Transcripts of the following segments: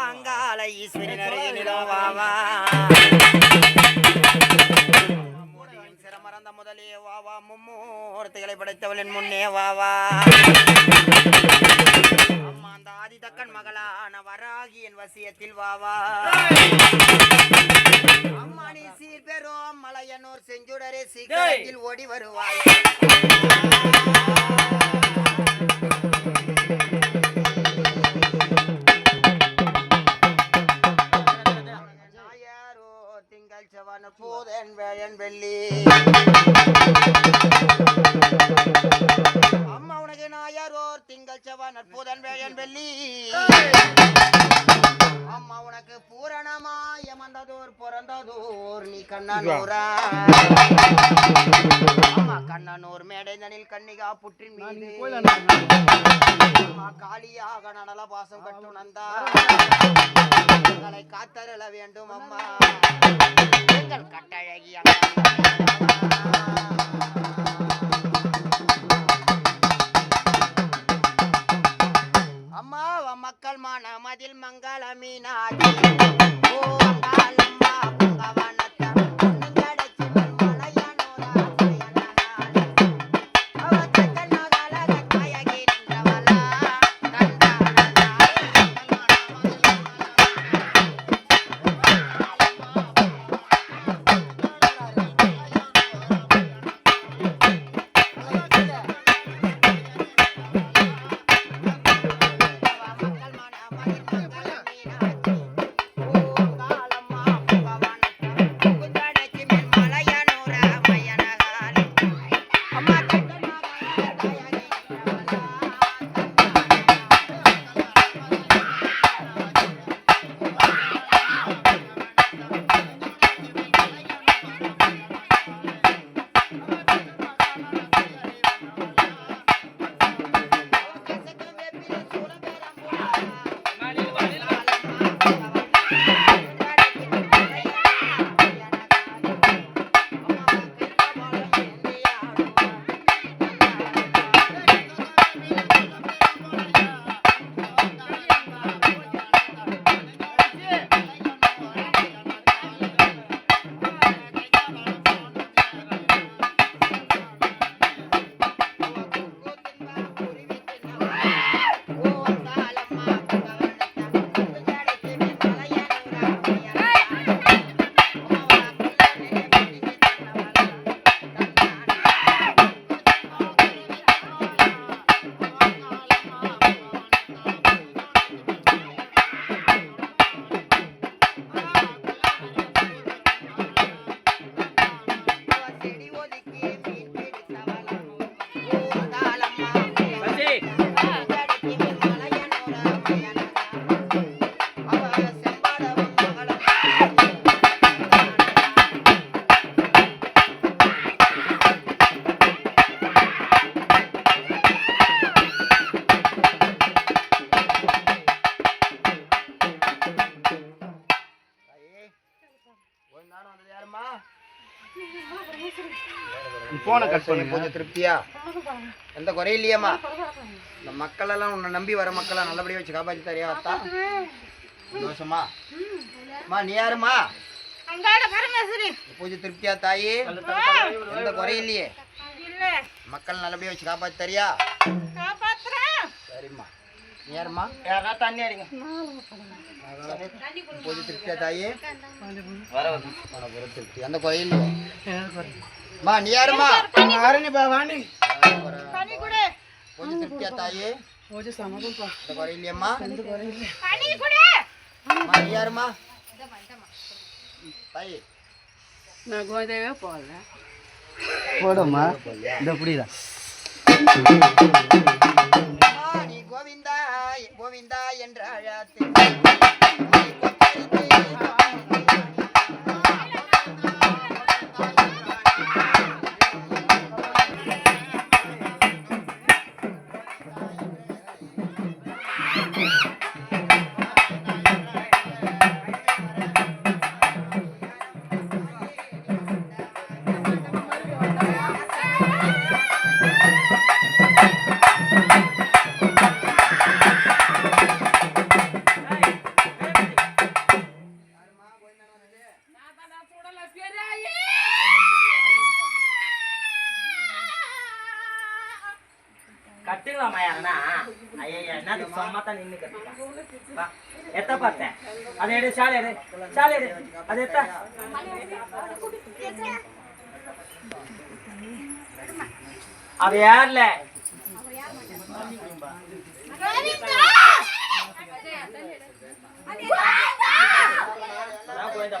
அங்காள ஈஸ்வரி நரேனிடம் வா வா. அம்மோடியின் சிரமறந்த முதலே வா வா. மும்மூர்த்திகளை படைத்தவளின் முன்னே வா வா. அம்மா அந்த ஆதிதக்கன் மகளான வராகி என் வசியத்தில் வா வா. அம்மா நீ சீர் பெறும் மலையனூர் செஞ்சுடரே சீக்கிரத்தில் ஓடி வருவாய் கண்ணனூரா மேடைதனில் கன்னிகா புற்றின் மீது. காளியாக நனல பாசம் எங்களை காத்தருள வேண்டும் அம்மா. எங்கள் கட்டழகி அம்மா அவ மக்கள் மான மதில் மங்கள மீனாட்சி. ஓ அங்காளம்மா புங்கவனத்த போனை கட் பண்ணுங்க பூஜை திருப்தியா? எந்த குறையும் இல்லையாம்மா. இந்த மக்கள் எல்லாம் உன்னை நம்பி வர மக்களை நல்லபடியா வச்சு காப்பாத்தி தரியா அத்தா சந்தோஷமா? அம்மா நீ யாருமா பூஜை திருப்தியா தாயி? எந்த குறையும் இல்லையே. மக்கள் நல்லபடியா வச்சு காப்பாத்தி தரியா சரிம்மா. நீ யாரும்மா? யாரா தண்ணி அடிங்க. பூஜை திருப்தியா தாயி? மனப்பூர்வ திருப்தி. எந்த குறையும் இல்லையே அம்மா நீ? யாரும்மா பூஜை திருப்தியா தாயி. எந்த குறையும் இல்லையம்மா அம்மா நீ யாரும்மா? தாயி போடுமா இந்த புரியுதா நீ கோவிந்தா கோவிந்தா என்ற அழாத்து கட்டுக்கலாமா யாருன்னா ஐயா என்ன சும்மா தான் நின்று கட்டுக்கலாம் எத்த பார்த்தேன் அதை எடு சாலை எடு சாலை எடு. அது எத்த? அது யார்ல? கோயந்தா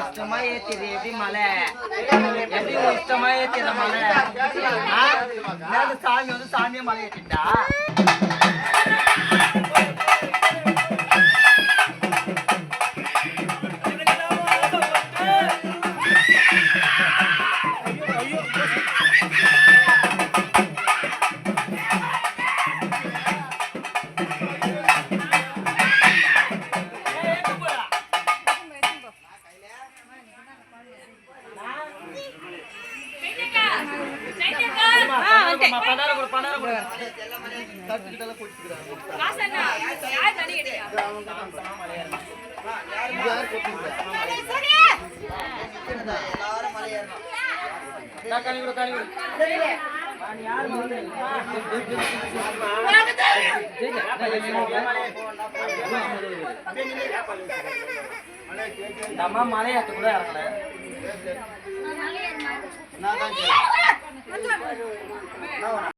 இஷ்டமா ஏத்திடு எப்படி மலை எப்படி இஷ்டமா ஏத்திடுற மலை சாமி வந்து சாமியே மலை ஏற்றிட்டா அம்மா மலையாத்து கூட இறங்கல. 你给我，来。